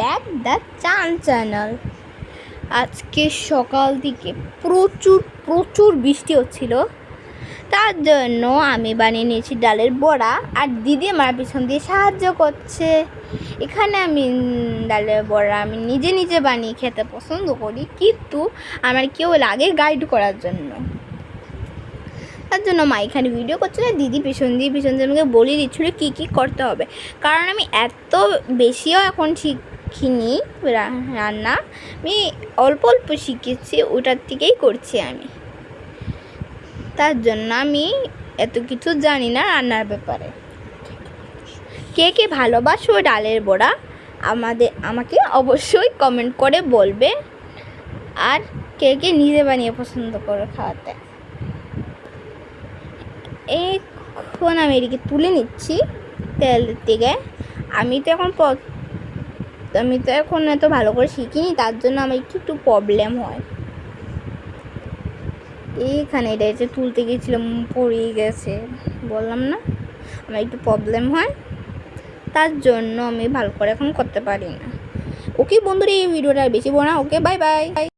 Back the চান channel আজকে সকাল থেকে প্রচুর প্রচুর বৃষ্টি হচ্ছিল। তার জন্য আমি বানিয়ে নিয়েছি ডালের বড়া আর দিদি আমার পিছন দিয়ে সাহায্য করছে। এখানে আমি ডালের বড়া আমি নিজে নিজে বানিয়ে খেতে পছন্দ করি, কিন্তু আমার কেউ লাগে গাইড করার জন্য। তার জন্য মা এখানে ভিডিও করছিল, দিদি পিছন দিয়ে পিছন দিয়ে আমাকে বলে দিচ্ছিল কী কী করতে হবে। কারণ আমি এত বেশিও এখন শিখিনি রান্না। আমি অল্প অল্প শিখেছি, ওটার থেকেই করছি আমি। তার জন্য আমি এত কিছু জানি না রান্নার ব্যাপারে। কে কে ভালোবাসো ডালের বড়া আমাদের আমাকে অবশ্যই কমেন্ট করে বলবে। আর কে কে নিজে বানিয়ে পছন্দ করে খাওয়াতে। এখন আমি এদিকে তুলে নিচ্ছি তেল থেকে। আমি তো এখন আমি তো এখন এত ভালো করে শিখিনি, তার জন্য আমার একটু একটু প্রবলেম হয়। এইখানে এটা যে তুলতে গিয়েছিলাম পড়ে গেছে, বললাম না? আমার একটু প্রবলেম হয়, তার জন্য আমি ভালো করে এখন করতে পারি না। ওকে বন্ধুরা, এই ভিডিওটা আর বেশি বোনা না, ওকে বাই বাই